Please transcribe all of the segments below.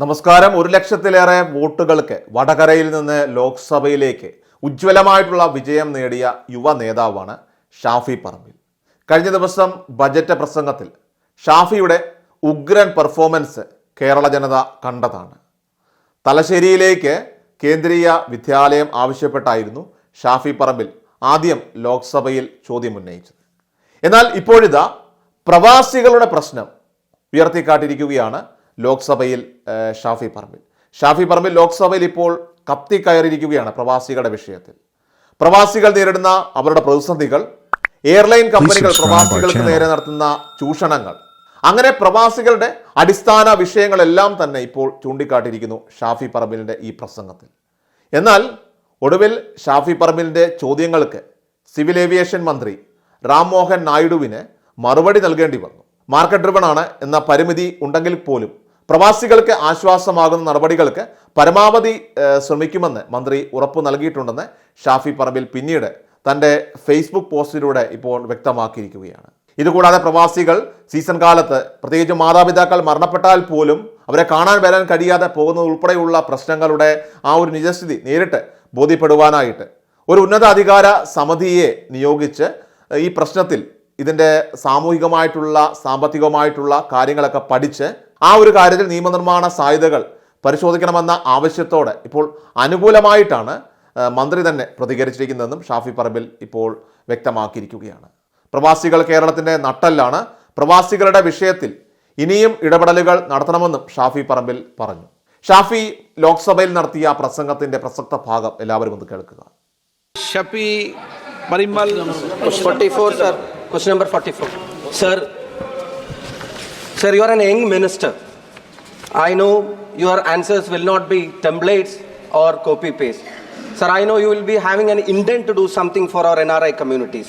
നമസ്കാരം. ഒരു ലക്ഷത്തിലേറെ വോട്ടുകൾക്ക് വടകരയിൽ നിന്ന് ലോക്സഭയിലേക്ക് ഉജ്ജ്വലമായിട്ടുള്ള വിജയം നേടിയ യുവ നേതാവാണ് ഷാഫി പറമ്പിൽ. കഴിഞ്ഞ ദിവസം ബജറ്റ് പ്രസംഗത്തിൽ ഷാഫിയുടെ ഉഗ്രൻ പെർഫോമൻസ് കേരള ജനത കണ്ടതാണ്. തലശ്ശേരിയിലേക്ക് കേന്ദ്രീയ വിദ്യാലയം ആവശ്യപ്പെട്ടായിരുന്നു ഷാഫി പറമ്പിൽ ആദ്യം ലോക്സഭയിൽ ചോദ്യം ഉന്നയിച്ചത്. എന്നാൽ ഇപ്പോഴിതാ പ്രവാസികളുടെ പ്രശ്നം ഉയർത്തിക്കാട്ടിയിരിക്കുകയാണ് ലോക്സഭയിൽ ഷാഫി പറമ്പിൽ. ഷാഫി പറമ്പിൽ ലോക്സഭയിൽ ഇപ്പോൾ കത്തി കയറിയിരിക്കുകയാണ് പ്രവാസികളുടെ വിഷയത്തിൽ. പ്രവാസികൾ നേരിടുന്ന അവരുടെ പ്രതിസന്ധികൾ എയർലൈൻ കമ്പനികൾ പ്രവാസികൾക്ക് നേരെ നടത്തുന്ന ചൂഷണങ്ങൾ. അങ്ങനെ പ്രവാസികളുടെ അടിസ്ഥാന വിഷയങ്ങളെല്ലാം തന്നെ ഇപ്പോൾ ചൂണ്ടിക്കാട്ടിയിരിക്കുന്നു ഷാഫി പറമ്പിലിന്റെ ഈ പ്രസംഗത്തിൽ. എന്നാൽ ഒടുവിൽ ഷാഫി പറമ്പിലിന്റെ ചോദ്യങ്ങൾക്ക് സിവിൽ ഏവിയേഷൻ മന്ത്രി റാം മോഹൻ നായിഡുവിന് മറുപടി നൽകേണ്ടി വന്നു. മാർക്കറ്റ് ഡ്രിവൺ ആണ് എന്ന പരിമിതി ഉണ്ടെങ്കിൽ പോലും പ്രവാസികൾക്ക് ആശ്വാസമാകുന്ന നടപടികൾക്ക് പരമാവധി ശ്രമിക്കുമെന്ന് മന്ത്രി ഉറപ്പു നൽകിയിട്ടുണ്ടെന്ന് ഷാഫി പറമ്പിൽ പിന്നീട് തന്റെ ഫേസ്ബുക്ക് പോസ്റ്റിലൂടെ ഇപ്പോൾ വ്യക്തമാക്കിയിരിക്കുകയാണ്. ഇതുകൂടാതെ പ്രവാസികൾ സീസൺ കാലത്ത് പ്രത്യേകിച്ച് മാതാപിതാക്കൾ മരണപ്പെട്ടാൽ പോലും അവരെ കാണാൻ വരാൻ കഴിയാതെ പോകുന്നത് ഉൾപ്പെടെയുള്ള പ്രശ്നങ്ങളുടെ ആ ഒരു നിജസ്ഥിതി നേരിട്ട് ബോധ്യപ്പെടുവാനായിട്ട് ഒരു ഉന്നത അധികാര സമിതിയെ നിയോഗിച്ച് ഈ പ്രശ്നത്തിൽ ഇതിന്റെ സാമൂഹികമായിട്ടുള്ള സാമ്പത്തികമായിട്ടുള്ള കാര്യങ്ങളൊക്കെ പഠിച്ച് ആ ഒരു കാര്യത്തിൽ നിയമനിർമ്മാണ സാധ്യതകൾ പരിശോധിക്കണമെന്ന ആവശ്യത്തോടെ ഇപ്പോൾ അനുകൂലമായിട്ടാണ് മന്ത്രി തന്നെ പ്രതികരിച്ചിരിക്കുന്നതെന്നും ഷാഫി പറമ്പിൽ ഇപ്പോൾ വ്യക്തമാക്കിയിരിക്കുകയാണ് പ്രവാസികൾ കേരളത്തിന്റെ നട്ടല്ലാണ് പ്രവാസികളുടെ വിഷയത്തിൽ ഇനിയും ഇടപെടലുകൾ നടത്തണമെന്നും ഷാഫി പറമ്പിൽ പറഞ്ഞു ഷാഫി ലോക്സഭയിൽ നടത്തിയ പ്രസംഗത്തിന്റെ പ്രസക്ത ഭാഗം എല്ലാവരും ഒന്ന് കേൾക്കുക Shafi Parimal. 44, sir. Question number 44. Sir, sir, you are an young minister. I know your answers will not be templates or copy paste. Sir, I know you will be having an intent to do something for our NRI communities.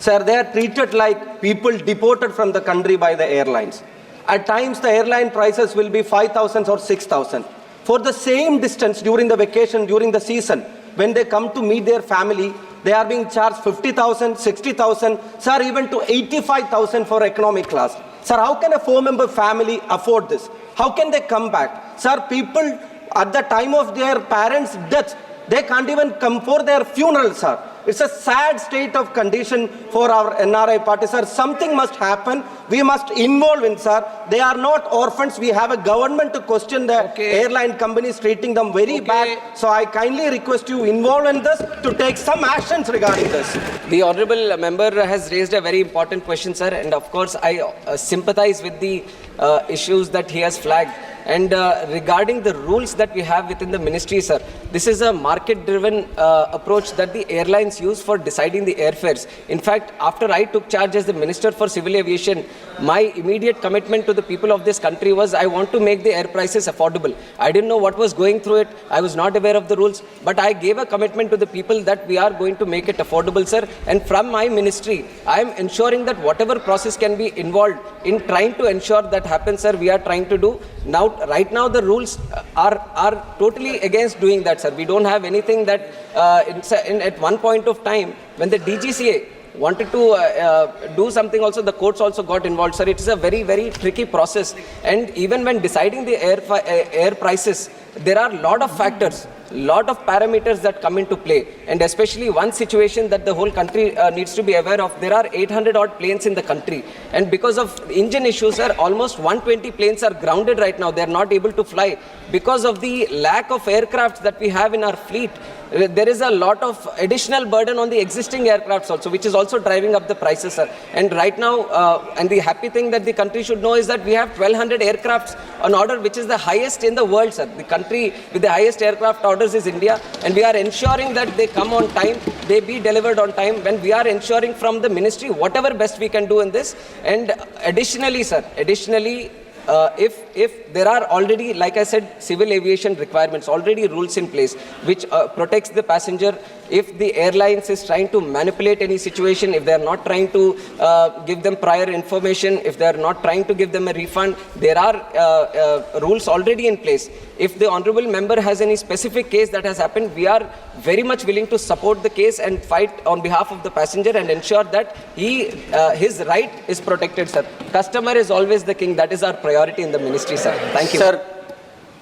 Sir, they are treated like people deported from the country by the airlines. At times, the airline prices will be 5,000 or 6,000. For the same distance during the vacation, during the season, when they come to meet their family, they are being charged 50,000, 60,000, sir, even to 85,000 for economic class. Sir, how can a four member family afford this? How can they come back? Sir, people at the time of their parents' death, they can't even come for their funeral, sir. It's a sad state of condition for our NRI party, sir. Something must happen. We must involve in, sir. They are not orphans. We have a government to question the Okay. airline companies treating them very Okay. bad. So I kindly request you involve in this to take some actions regarding this. The honorable member has raised a very important question, sir, and of course I uh, sympathize with the uh, issues that he has flagged. And uh, regarding the rules that we have within the ministry, sir, this is a market-driven uh, approach that the airlines use for deciding the airfares. In fact, after I took charge as the Minister for Civil Aviation, my immediate commitment to the people of this country was I want to make the air prices affordable. I didn't know what was going through it. I was not aware of the rules, but I gave a commitment to the people that we are going to make it affordable, sir. And from my ministry, I am ensuring that whatever process can be involved in trying to ensure that happens, sir, we are trying to do. Now, right now, the rules are are totally against doing that, sir. We don't have anything that uh, in, in, at one point of time when the DGCA wanted to uh, uh, do something also the courts also got involved. Sir it is a very very tricky process. And even when deciding the air uh, air prices there are a lot of factors lot of parameters that come into play. And especially one situation that the whole country uh, needs to be aware of there are 800 odd planes in the country. And because of engine issues sir almost 120 planes are grounded right now. They are not able to fly because of the lack of aircraft that we have in our fleet there is a lot of additional burden on the existing aircrafts also, which is also driving up the prices, sir. And right now, uh, and the happy thing that the country should know is that we have 1,200 aircrafts on order, which is the highest in the world, sir. The country with the highest aircraft orders is India, and we are ensuring that they come on time, they be delivered on time. When we are ensuring from the ministry whatever best we can do in this, and additionally, sir, additionally. Uh, if if there are already like i said civil aviation requirements already rules in place which uh, protects the passenger if the airlines is trying to manipulate any situation if they are not trying to uh, give them prior information if they are not trying to give them a refund there are uh, uh, rules already in place. If the honorable member has any specific case that has happened we are very much willing to support the case and fight on behalf of the passenger and ensure that he uh, his right is protected sir. Customer is always the king. That is our priority in the ministry sir thank you Sir,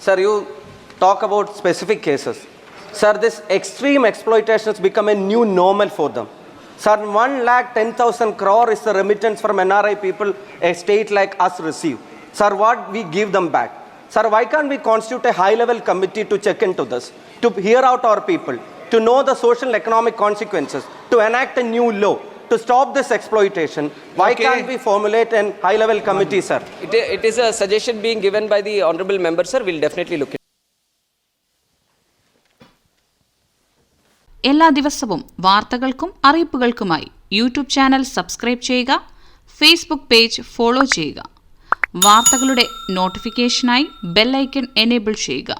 Sir, you talk about specific cases. Sir, this extreme exploitation has become a new normal for them. Sir, 1 lakh 10,000 crore is the remittance from NRI people a state like us receive. Sir, what we give them back? Sir, why can't we constitute a high-level committee to check into this, to hear out our people, to know the social and economic consequences, to enact a new law, to stop this exploitation? Why Okay. can't we formulate an high-level committee, sir? It, it is a suggestion being given by the honorable member, sir. We'll definitely look into എല്ലാ ദിവസവും വാർത്തകൾക്കും അറിയിപ്പുകൾക്കുമായി YouTube channel subscribe ചെയ്യുക Facebook page follow ചെയ്യുക വാർത്തകളുടെ നോട്ടിഫിക്കേഷനായി bell icon enable ചെയ്യുക